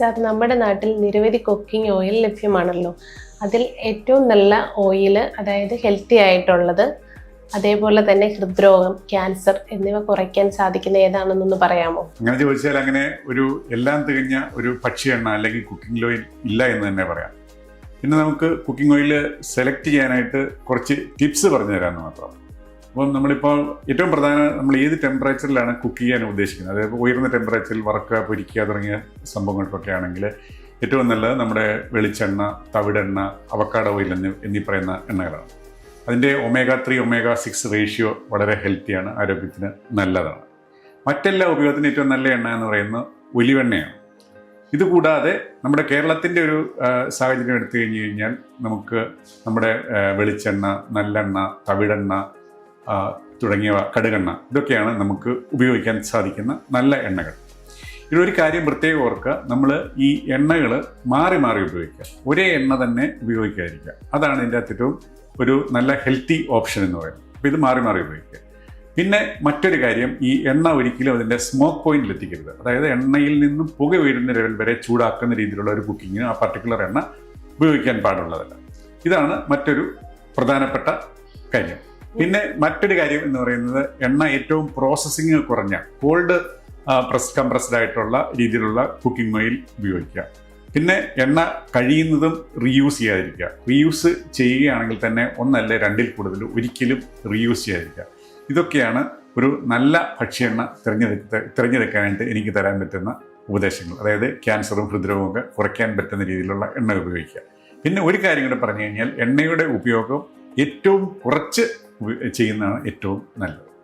Sir നമ്മുടെ നാട്ടിൽ നിരവധി കുക്കിംഗ് ഓയിൽ ലഭ്യമാണല്ലോ. അതിൽ ഏറ്റവും നല്ല ഓയിൽ അതായത് ഹെൽത്തി ആയിട്ടുള്ളത് അതേപോലെ തന്നെ ഹൃദ്രോഗം ക്യാൻസർ എന്നിവ കുറയ്ക്കാൻ സാധിക്കുന്ന ഏതാണെന്നൊന്ന് പറയാമോ? അങ്ങനെ ചോദിച്ചാൽ അങ്ങനെ ഒരു എല്ലാം തികഞ്ഞ ഒരു പക്ഷി എണ്ണ അല്ലെങ്കിൽ കുക്കിംഗ് ഓയിൽ ഇല്ല എന്ന് തന്നെ പറയാം. പിന്നെ നമുക്ക് കുക്കിംഗ് ഓയിൽ സെലക്ട് ചെയ്യാനായിട്ട് കുറച്ച് ടിപ്സ് പറഞ്ഞു തരാമെന്ന് മാത്രം. അപ്പം നമ്മളിപ്പോൾ ഏറ്റവും പ്രധാന നമ്മൾ ഏത് ടെമ്പറേച്ചറിലാണ് കുക്ക് ചെയ്യാൻ ഉദ്ദേശിക്കുന്നത്? അതായത് ഉയർന്ന ടെമ്പറേച്ചറിൽ വറക്കുക പൊരിക്കുക തുടങ്ങിയ സംഭവങ്ങൾക്കൊക്കെ ആണെങ്കിൽ ഏറ്റവും നല്ലത് നമ്മുടെ വെളിച്ചെണ്ണ തവിടെണ്ണ അവക്കാട ഓയിൽ എന്ന് എന്നീ പറയുന്ന എണ്ണകളാണ്. അതിന്റെ omega three omega six ratio വളരെ ഹെൽത്തിയാണ് ആരോഗ്യത്തിന് നല്ലതാണ്. മറ്റെല്ലാ ഉപയോഗത്തിന് ഏറ്റവും നല്ല എണ്ണ എന്ന് പറയുന്നത് ഒലിവെണ്ണയാണ് ഇതുകൂടാതെ നമ്മുടെ കേരളത്തിന്റെ ഒരു സാഹചര്യം എടുത്തു കഴിഞ്ഞ് കഴിഞ്ഞാൽ നമുക്ക് നമ്മുടെ വെളിച്ചെണ്ണ നല്ലെണ്ണ തവിടെണ്ണ തുടങ്ങിയവ കടുകെണ്ണ ഇതൊക്കെയാണ് നമുക്ക് ഉപയോഗിക്കാൻ സാധിക്കുന്ന നല്ല എണ്ണകൾ. ഇതിലൊരു കാര്യം പ്രത്യേകം ഓർക്കുക നമ്മൾ ഈ എണ്ണകൾ മാറി മാറി ഉപയോഗിക്കുക. ഒരേ എണ്ണ തന്നെ ഉപയോഗിക്കാതിരിക്കുക. അതാണ് ഇതിന്റെ അകത്ത് ഏറ്റവും ഒരു നല്ല ഹെൽത്തി ഓപ്ഷൻ എന്ന് പറയുന്നത്. അപ്പോൾ ഇത് മാറി മാറി ഉപയോഗിക്കുക. പിന്നെ മറ്റൊരു കാര്യം ഈ എണ്ണ ഒരിക്കലും അതിന്റെ സ്മോക്ക് പോയിന്റിൽ എത്തിക്കരുത്. അതായത് എണ്ണയിൽ നിന്നും പുക വീഴുന്ന ലെവൽ വരെ ചൂടാക്കുന്ന രീതിയിലുള്ള ഒരു കുക്കിങ്ങിന് ആ പർട്ടിക്കുലർ എണ്ണ ഉപയോഗിക്കാൻ പാടുള്ളതല്ല. ഇതാണ് മറ്റൊരു പ്രധാനപ്പെട്ട കാര്യം. പിന്നെ മറ്റൊരു കാര്യം എന്ന് പറയുന്നത് എണ്ണ ഏറ്റവും പ്രോസസ്സിങ് കുറഞ്ഞ കോൾഡ് പ്രസ് കംപ്രസ്ഡ് ആയിട്ടുള്ള രീതിയിലുള്ള കുക്കിംഗ് ഓയിൽ ഉപയോഗിക്കുക. പിന്നെ എണ്ണ കഴിയുന്നതും റീയൂസ് ചെയ്യാതിരിക്കുക. റീയൂസ് ചെയ്യുകയാണെങ്കിൽ തന്നെ ഒന്നല്ല രണ്ടിൽ കൂടുതൽ ഒരിക്കലും റീയൂസ് ചെയ്യാതിരിക്കുക. ഇതൊക്കെയാണ് ഒരു നല്ല ഭക്ഷ്യ എണ്ണ തിരഞ്ഞെടുക്ക തിരഞ്ഞെടുക്കാനായിട്ട് എനിക്ക് തരാൻ പറ്റുന്ന ഉപദേശങ്ങൾ. അതായത് ക്യാൻസറും ഹൃദ്രോഗവും ഒക്കെ കുറയ്ക്കാൻ പറ്റുന്ന രീതിയിലുള്ള എണ്ണ ഉപയോഗിക്കുക. പിന്നെ ഒരു കാര്യം കൂടെ പറഞ്ഞു കഴിഞ്ഞാൽ എണ്ണയുടെ ഉപയോഗം ഏറ്റവും കുറച്ച് ചെയ്യുന്നതാണ് ഏറ്റവും നല്ലത്.